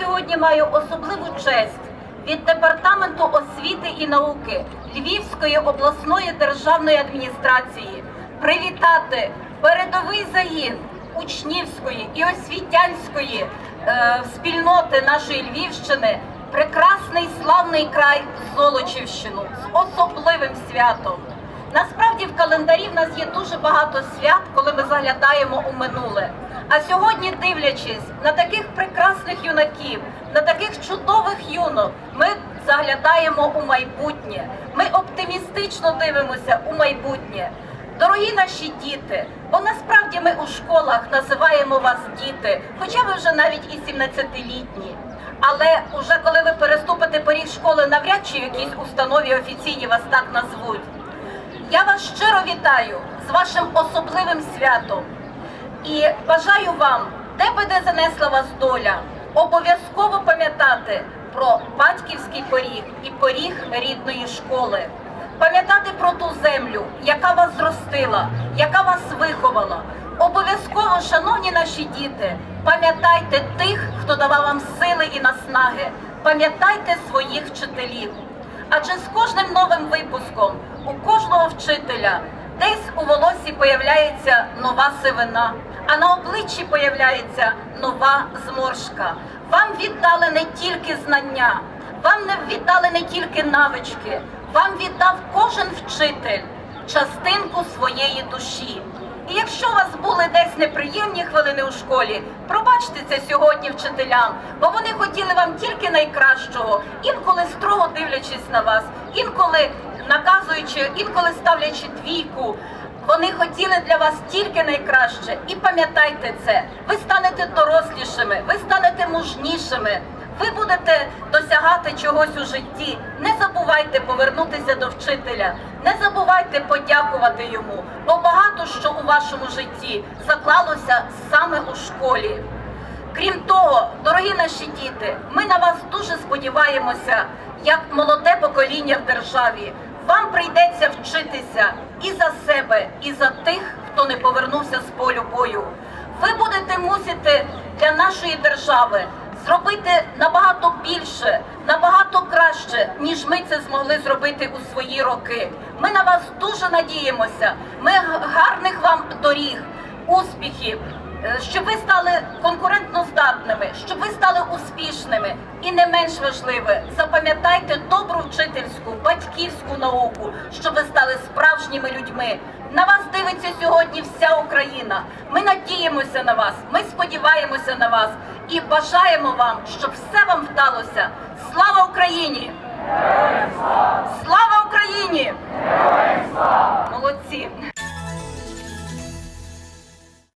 сьогодні маю особливу честь від департаменту освіти і науки Львівської обласної державної адміністрації привітати передовий загін учнівської і освітянської е, спільноти нашої Львівщини, прекрасний славний край Золочівщину з особливим святом. Насправді в календарі в нас є дуже багато свят, коли ми заглядаємо у минуле. А сьогодні, дивлячись на таких прекрасних юнаків, на таких чудових юнок, ми заглядаємо у майбутнє. Ми оптимістично дивимося у майбутнє. Дорогі наші діти, бо насправді ми у школах називаємо вас діти, хоча ви вже навіть і 17-літні. Але уже коли ви переступите поріг школи, навряд чи в якійсь установі офіційні вас так назвуть. Я вас щиро вітаю з вашим особливим святом і бажаю вам, де би де занесла вас доля, обов'язково пам'ятати про батьківський поріг і поріг рідної школи. Пам'ятати про ту землю, яка вас зростила, яка вас виховала. Обов'язково, шановні наші діти, пам'ятайте тих, хто давав вам сили і наснаги. Пам'ятайте своїх вчителів. Адже з кожним новим випуском у кожного вчителя десь у волосі появляється нова сивина, а на обличчі появляється нова зморшка. Вам віддали не тільки знання, вам не віддали не тільки навички, вам віддав кожен вчитель частинку своєї душі. І якщо у вас були десь неприємні хвилини у школі, пробачте це сьогодні вчителям, бо вони хотіли вам тільки найкращого, інколи строго дивлячись на вас, інколи наказуючи, інколи ставлячи двійку. Вони хотіли для вас тільки найкраще. І пам'ятайте це, ви станете дорослішими, ви станете мужнішими. Ви будете досягати чогось у житті. Не забувайте повернутися до вчителя, не забувайте подякувати йому, бо багато що у вашому житті заклалося саме у школі. Крім того, дорогі наші діти, ми на вас дуже сподіваємося, як молоде покоління в державі. Вам прийдеться вчитися і за себе, і за тих, хто не повернувся з полю бою. Ви будете мусити для нашої держави зробити набагато більше, набагато краще, ніж ми це змогли зробити у свої роки. Ми на вас дуже надіємося. Ми гарних вам доріг, успіхів, е, щоб ви стали конкурентно здатними, щоб ви стали успішними. І не менш важливе, запам'ятайте добру вчительську, батьківську науку, щоб ви стали справжніми людьми. На вас дивиться сьогодні вся Україна. Ми надіємося на вас, ми сподіваємося на вас і бажаємо вам, щоб все вам вдалося. Слава Україні! Слава